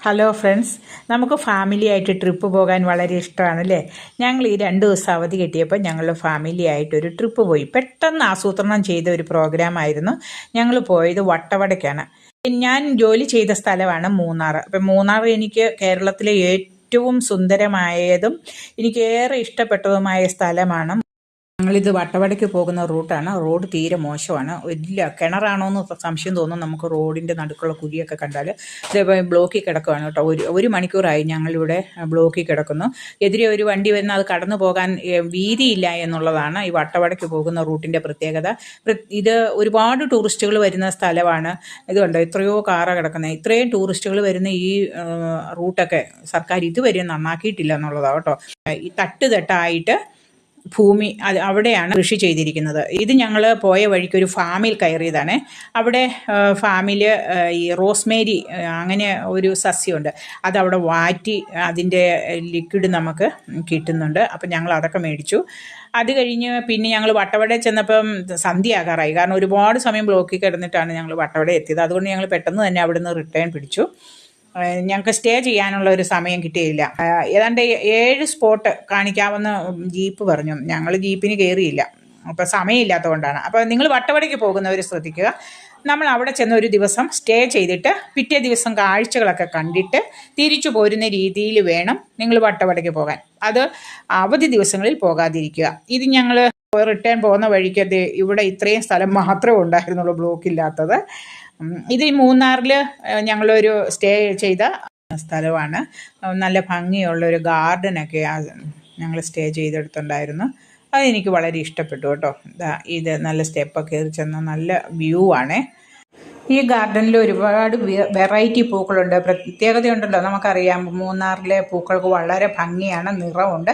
Hello friends നമുക്ക് family ആയിട്ട് trip പോകാൻ വളരെ ഇഷ്ടമാണ് അല്ലേ? ഞങ്ങൾ ഈ രണ്ട് ദിവസം അവധി കിട്ടിയപ്പോൾ ഞങ്ങൾ ഫാമിലി ആയിട്ട് ഒരു ട്രിപ്പ് പോയി. പെട്ടെന്ന് ആസൂത്രണം ചെയ്ത ഒരു പ്രോഗ്രാം ആയിരുന്നു. ഞങ്ങൾ പോയത് വട്ടവടയ്ക്കാണ് ഞാൻ ജോലി ചെയ്ത സ്ഥലമാണ് മൂന്നാർ. അപ്പം മൂന്നാർ എനിക്ക് കേരളത്തിലെ ഏറ്റവും സുന്ദരമായതും എനിക്ക് ഏറെ ഇഷ്ടപ്പെട്ടതുമായ സ്ഥലമാണ് ഞങ്ങളിത് വട്ടവടയ്ക്ക് പോകുന്ന റൂട്ടാണ്. റോഡ് തീരെ മോശമാണ്. ഇല്ല കിണറാണോ എന്ന് സംശയം തോന്നും നമുക്ക് റോഡിന്റെ നടുക്കുള്ള കുഴിയൊക്കെ കണ്ടാൽ ഇതേപോലെ ബ്ലോക്കിൽ കിടക്കുകയാണ് കേട്ടോ. ഒരു ഒരു മണിക്കൂറായി ഞങ്ങളിവിടെ ബ്ലോക്കിൽ കിടക്കുന്നു. എതിരെ ഒരു വണ്ടി വരുന്ന അത് കടന്നു പോകാൻ വീതിയില്ല എന്നുള്ളതാണ് ഈ വട്ടവടയ്ക്ക് പോകുന്ന റൂട്ടിന്റെ പ്രത്യേകത. ഇത് ഒരുപാട് ടൂറിസ്റ്റുകൾ വരുന്ന സ്ഥലമാണ്. ഇതുണ്ട് എത്രയോ കാറ കിടക്കുന്നത് ഇത്രയും ടൂറിസ്റ്റുകൾ വരുന്ന ഈ റൂട്ടൊക്കെ സർക്കാർ ഇതുവരെ നന്നാക്കിയിട്ടില്ല എന്നുള്ളതാണ് കേട്ടോ. ഈ തട്ട് തട്ടായിട്ട് ഭൂമി അത് അവിടെയാണ് കൃഷി ചെയ്തിരിക്കുന്നത്. ഇത് ഞങ്ങൾ പോയ വഴിക്ക് ഒരു ഫാമിൽ കയറിയതാണ്. അവിടെ ഫാമിൽ ഈ റോസ്മേരി അങ്ങനെ ഒരു സസ്യമുണ്ട്. അതവിടെ വാറ്റി അതിന്റെ ലിക്വിഡ് നമുക്ക് കിട്ടുന്നുണ്ട്. അപ്പം ഞങ്ങൾ അതൊക്കെ മേടിച്ചു. അത് കഴിഞ്ഞ് പിന്നെ ഞങ്ങൾ വട്ടവട ചെന്നപ്പം സന്ധ്യയാകാറായി. കാരണം ഒരുപാട് സമയം ബ്ലോക്കിൽ കിടന്നിട്ടാണ് ഞങ്ങൾ വട്ടവട എത്തിയത്. അതുകൊണ്ട് ഞങ്ങൾ പെട്ടെന്ന് തന്നെ അവിടുന്ന് റിട്ടേൺ പിടിച്ചു. ഞങ്ങൾക്ക് സ്റ്റേ ചെയ്യാനുള്ള ഒരു സമയം കിട്ടിയില്ല. ഏതാണ്ട് ഏഴ് സ്പോട്ട് കാണിക്കാമെന്ന് ജീപ്പ് പറഞ്ഞു. ഞങ്ങൾ ജീപ്പിന് കയറിയില്ല അപ്പോൾ സമയമില്ലാത്തതുകൊണ്ടാണ്. അപ്പോൾ നിങ്ങൾ വട്ടവടയ്ക്ക് പോകുന്നവർ ശ്രദ്ധിക്കുക. നമ്മൾ അവിടെ ചെന്ന് ഒരു ദിവസം സ്റ്റേ ചെയ്തിട്ട് പിറ്റേ ദിവസം കാഴ്ചകളൊക്കെ കണ്ടിട്ട് തിരിച്ചു പോരുന്ന രീതിയിൽ വേണം നിങ്ങൾ വട്ടവടയ്ക്ക് പോകാൻ. അത് അവധി ദിവസങ്ങളിൽ പോകാതിരിക്കുക. ഇത് ഞങ്ങൾ റിട്ടേൺ പോകുന്ന വഴിക്ക് ഇവിടെ ഇത്രയും സ്ഥലം മാത്രമേ ഉണ്ടായിരുന്നുള്ളൂ ബ്ലോക്ക് ഇല്ലാത്തത് ഉം, ഇത് ഈ മൂന്നാറിൽ ഞങ്ങളൊരു സ്റ്റേ ചെയ്ത സ്ഥലമാണ്. നല്ല ഭംഗിയുള്ള ഒരു ഗാർഡനൊക്കെ ഞങ്ങൾ സ്റ്റേ ചെയ്തെടുത്തുണ്ടായിരുന്നു അതെനിക്ക് വളരെ ഇഷ്ടപ്പെട്ടു കേട്ടോ. ഇത് നല്ല സ്റ്റെപ്പൊക്കെ കയറി ചെന്ന നല്ല വ്യൂ ആണേ. ഈ ഗാർഡനിൽ ഒരുപാട് വെറൈറ്റി പൂക്കളുണ്ട്. പ്രത്യേകതയുണ്ടല്ലോ നമുക്കറിയാം. മൂന്നാറിലെ പൂക്കൾക്ക് വളരെ ഭംഗിയാണ് നിറമുണ്ട്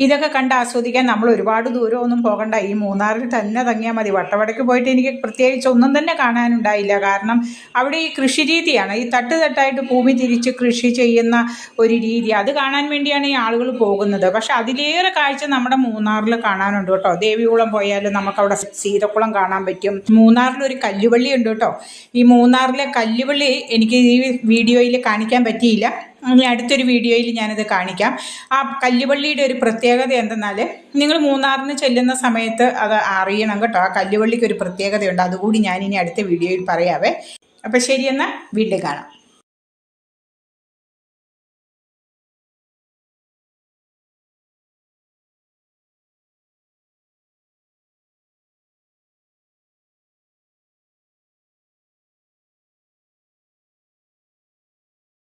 ഇതൊക്കെ കണ്ട് ആസ്വദിക്കാൻ നമ്മൾ ഒരുപാട് ദൂരമൊന്നും പോകണ്ട. ഈ മൂന്നാറിൽ തന്നെ തങ്ങിയാൽ മതി. വട്ടവടയ്ക്ക് പോയിട്ട് എനിക്ക് പ്രത്യേകിച്ച് ഒന്നും തന്നെ കാണാനുണ്ടായില്ല. കാരണം അവിടെ ഈ കൃഷി രീതിയാണ്. ഈ തട്ട് തട്ടായിട്ട് ഭൂമി തിരിച്ച് കൃഷി ചെയ്യുന്ന ഒരു രീതി. അത് കാണാൻ വേണ്ടിയാണ് ഈ ആളുകൾ പോകുന്നത്. പക്ഷെ അതിലേറെ കാഴ്ച നമ്മുടെ മൂന്നാറിൽ കാണാനുണ്ട് കേട്ടോ. ദേവികുളം പോയാൽ നമുക്കവിടെ സീതക്കുളം കാണാൻ പറ്റും. മൂന്നാറിൽ ഒരു കല്ലുവള്ളി ഉണ്ട് കേട്ടോ. ഈ മൂന്നാറിലെ കല്ലുവള്ളി എനിക്ക് ഈ വീഡിയോയിൽ കാണിക്കാൻ പറ്റിയില്ല. ഇനി അടുത്തൊരു വീഡിയോയിൽ ഞാനത് കാണിക്കാം. ആ കല്ലുവള്ളിയുടെ ഒരു പ്രത്യേകത എന്തെന്നാൽ നിങ്ങൾ മൂന്നാറിന് ചെല്ലുന്ന സമയത്ത് അത് അറിയണം കേട്ടോ. ആ കല്ലുവള്ളിക്ക് ഒരു പ്രത്യേകതയുണ്ട്. അതുകൂടി ഞാനിനി അടുത്ത വീഡിയോയിൽ പറയാവേ. അപ്പം ശരിയെന്നാൽ വീണ്ടും കാണാം.